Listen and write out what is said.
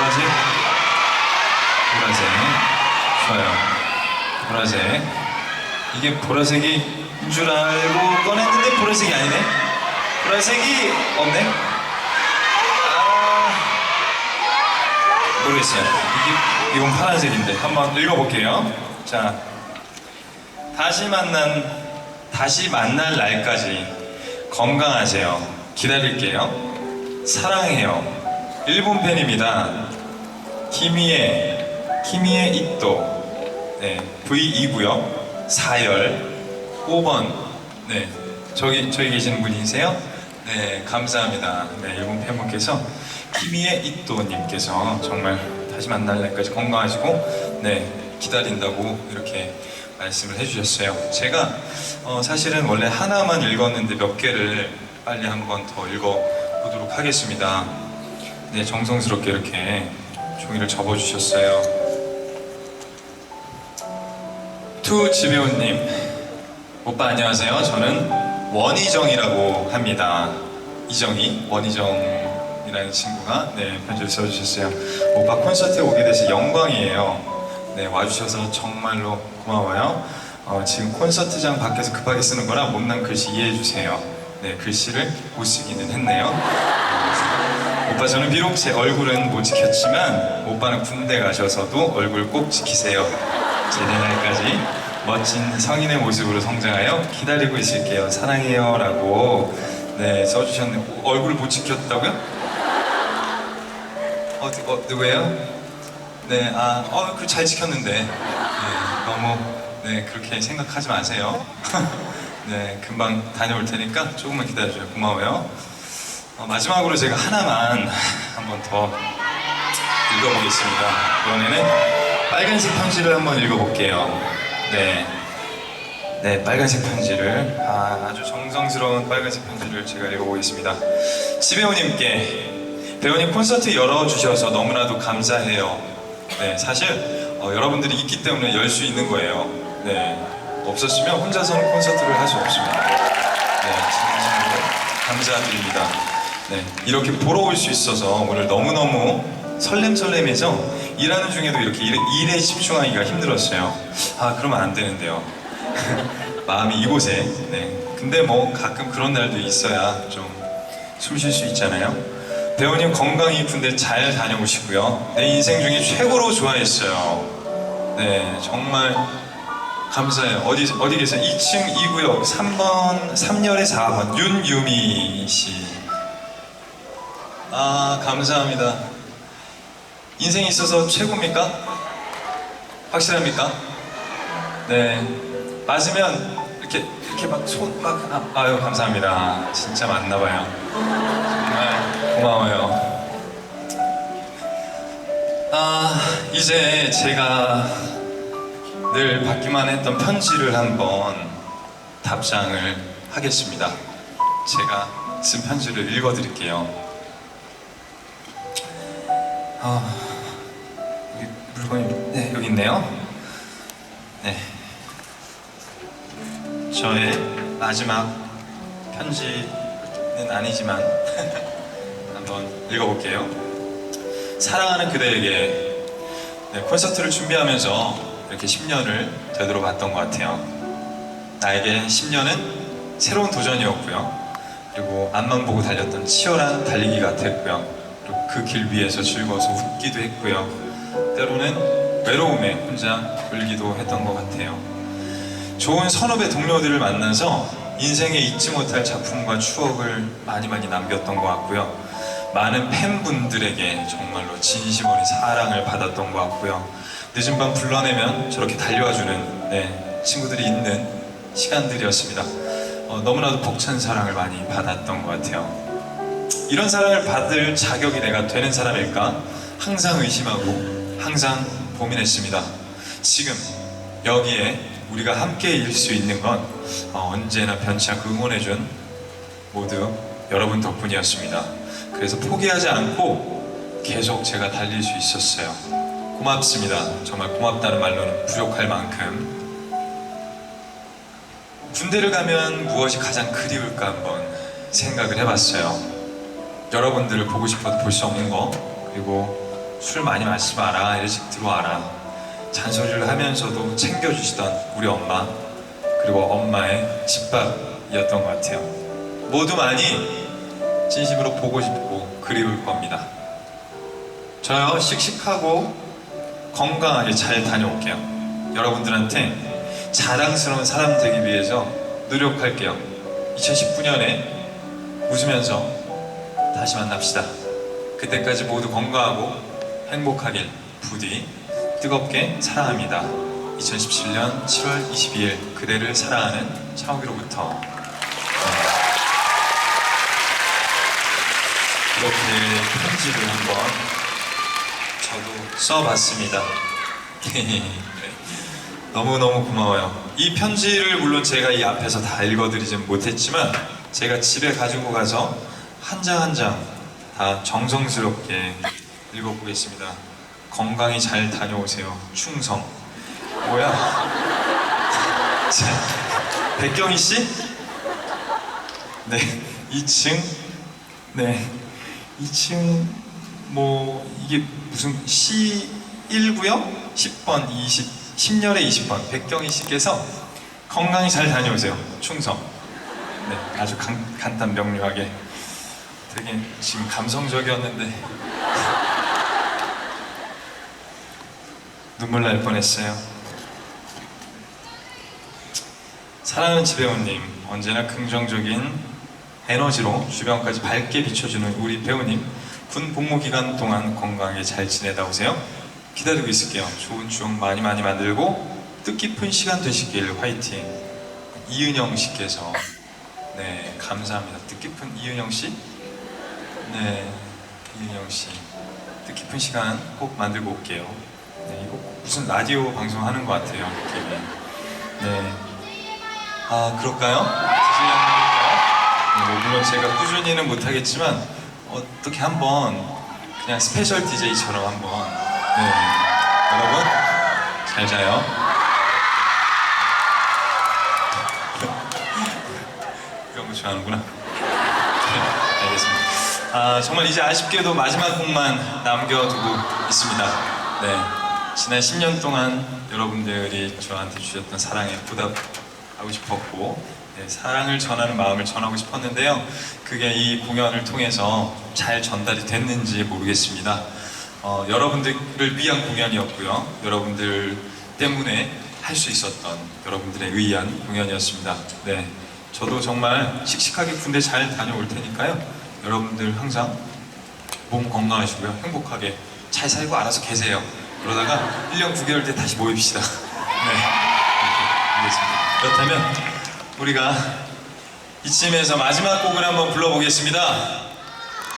보라색, 보라색, 좋아요. 보라색. 이게 보라색인 줄 알고 꺼냈는데 보라색이 아니네. 보라색이 없네. 아, 모르겠어요. 이게 이건 파란색인데 한번 읽어볼게요. 자, 다시 만난 다시 만날 날까지 건강하세요. 기다릴게요. 사랑해요. 일본 팬입니다. 키미에 키미에 이또 네 V2고요. 4열 5번 네 저기 저기 계시는 분이세요? 네 감사합니다. 네 일본 팬분께서 키미에 이또님께서 정말 다시 만날 날까지 건강하시고 네 기다린다고 이렇게 말씀을 해주셨어요. 제가 어, 사실은 원래 하나만 읽었는데 몇 개를 빨리 한번 더 읽어 보도록 하겠습니다. 네, 정성스럽게 이렇게 종이를 접어주셨어요. 투 지배우님, 오빠 안녕하세요. 저는 원희정이라고 합니다. 이정이, 원희정이라는 친구가 네, 편지를 써주셨어요. 오빠 콘서트에 오게 돼서 영광이에요. 네, 와주셔서 정말로 고마워요. 어, 지금 콘서트장 밖에서 급하게 쓰는 거라 못난 글씨 이해해 주세요. 네, 글씨를 못 쓰기는 했네요. 어, 오빠 저는 비록 제 얼굴은 못 지켰지만 오빠는 군대 가셔서도 얼굴 꼭 지키세요. 제대 날까지 멋진 성인의 모습으로 성장하여 기다리고 있을게요. 사랑해요 라고 네 써주셨는데 얼굴을 못 지켰다고요? 어, 어 누구예요? 네, 아, 어, 그 잘 지켰는데. 네, 너무, 네, 그렇게 생각하지 마세요. 네, 금방 다녀올 테니까 조금만 기다려줘요. 고마워요. 어, 마지막으로 제가 하나만 한번 더 읽어보겠습니다. 이번에는 빨간색 편지를 한번 읽어볼게요. 네. 네, 빨간색 편지를. 아, 아주 정성스러운 빨간색 편지를 제가 읽어보겠습니다. 지배우님께 배우님 콘서트 열어주셔서 너무나도 감사해요. 네, 사실 어, 여러분들이 있기 때문에 열 수 있는 거예요. 네, 없었으면 혼자서는 콘서트를 할 수 없습니다. 네, 진심으로 감사드립니다. 네, 이렇게 보러 올 수 있어서 오늘 너무너무 설렘설렘해서 일하는 중에도 이렇게 일, 일에 집중하기가 힘들었어요. 아, 그러면 안 되는데요. 마음이 이곳에. 네. 근데 뭐 가끔 그런 날도 있어야 좀 숨 쉴 수 있잖아요. 배우님 건강히 이쁜데 잘 다녀오시고요. 내 인생 중에 최고로 좋아했어요. 네, 정말 감사해요. 어디, 어디 계세요? 2층 2구역 3번, 3열에 4번. 윤유미 씨. 아, 감사합니다. 인생에 있어서 최고입니까? 확실합니까? 네. 맞으면 이렇게, 이렇게 막 손, 막, 아, 아유, 감사합니다. 진짜 맞나 봐요. 정말 고마워요. 아, 이제 제가 늘 받기만 했던 편지를 한번 답장을 하겠습니다. 제가 쓴 편지를 읽어드릴게요. 아, 여기 물건이 네 여기 있네요. 네, 저의 마지막 편지는 아니지만 한번 읽어볼게요. 사랑하는 그대에게 네, 콘서트를 준비하면서 이렇게 10년을 되돌아봤던 것 같아요. 나에게 10년은 새로운 도전이었고요. 그리고 앞만 보고 달렸던 치열한 달리기 같았고요. 그 길 위에서 즐거워서 웃기도 했고요. 때로는 외로움에 혼자 울기도 했던 것 같아요. 좋은 선후배 동료들을 만나서 인생에 잊지 못할 작품과 추억을 많이 많이 남겼던 것 같고요. 많은 팬분들에게 정말로 진심 어린 사랑을 받았던 것 같고요. 늦은 밤 불러내면 저렇게 달려와주는 네, 친구들이 있는 시간들이었습니다. 어, 너무나도 벅찬 사랑을 많이 받았던 것 같아요. 이런 사랑을 받을 자격이 내가 되는 사람일까? 항상 의심하고 항상 고민했습니다. 지금 여기에 우리가 함께 일 수 있는 건 어, 언제나 변치 않고 응원해준 모두 여러분 덕분이었습니다. 그래서 포기하지 않고 계속 제가 달릴 수 있었어요. 고맙습니다. 정말 고맙다는 말로는 부족할 만큼. 군대를 가면 무엇이 가장 그리울까 한번 생각을 해봤어요. 여러분들을 보고 싶어도 볼 수 없는 거, 그리고 술 많이 마시지 마라 일찍 들어와라. 잔소리를 하면서도 챙겨주시던 우리 엄마 그리고 엄마의 집밥이었던 것 같아요. 모두 많이 진심으로 보고 싶고 그리울 겁니다. 저요 씩씩하고 건강하게 잘 다녀올게요. 여러분들한테 자랑스러운 사람 되기 위해서 노력할게요. 2019년에 웃으면서 다시 만납시다. 그때까지 모두 건강하고 행복하길 부디 뜨겁게 사랑합니다. 2017년 7월 22일 그대를 사랑하는 차오기로부터 네. 이렇게 편지를 한번 저도 써봤습니다. 네. 너무너무 고마워요. 이 편지를 물론 제가 이 앞에서 다 읽어드리진 못했지만 제가 집에 가지고 가서 한 장 한 장 다 정성스럽게 읽어보겠습니다. 건강히 잘 다녀오세요. 충성. 뭐야? 자, 백경희 씨? 네, 2층. 네, 2층 뭐 이게 무슨 C1구요? 10번, 20, 10년에 20번 백경희 씨께서 건강히 잘 다녀오세요. 충성. 네, 아주 간, 간단 명료하게 되게 지금 감성적이었는데 눈물 날 뻔했어요. 사랑하는 지배우님, 언제나 긍정적인 에너지로 주변까지 밝게 비춰주는 우리 배우님, 군 복무 기간 동안 건강하게 잘 지내다 오세요. 기다리고 있을게요. 좋은 추억 많이 많이 만들고 뜻깊은 시간 되시길 화이팅. 이은영 씨께서 네 감사합니다. 뜻깊은 이은영 씨, 네 이은영 씨 뜻깊은 시간 꼭 만들고 올게요. 네 이거 무슨 라디오 방송 하는 것 같아요 느낌이. 네. 아 그럴까요? 드실려니까요? 네, 뭐 물론 제가 꾸준히는 못하겠지만 어떻게 한번 그냥 스페셜 DJ처럼 한번 네 여러분 잘 자요. 이런 거 좋아하는구나. 아 정말 이제 아쉽게도 마지막 곡만 남겨두고 있습니다. 네 지난 10년 동안 여러분들이 저한테 주셨던 사랑에 보답하고 싶었고 네, 사랑을 전하는 마음을 전하고 싶었는데요. 그게 이 공연을 통해서 잘 전달이 됐는지 모르겠습니다. 어, 여러분들을 위한 공연이었고요. 여러분들 때문에 할 수 있었던 여러분들에 의한 공연이었습니다. 네, 저도 정말 씩씩하게 군대 잘 다녀올 테니까요. 여러분들 항상 몸 건강하시고요. 행복하게 잘 살고 알아서 계세요. 그러다가 1년 9개월 때 다시 모입시다. 네, 알겠습니다. 그렇다면 우리가 이쯤에서 마지막 곡을 한번 불러보겠습니다.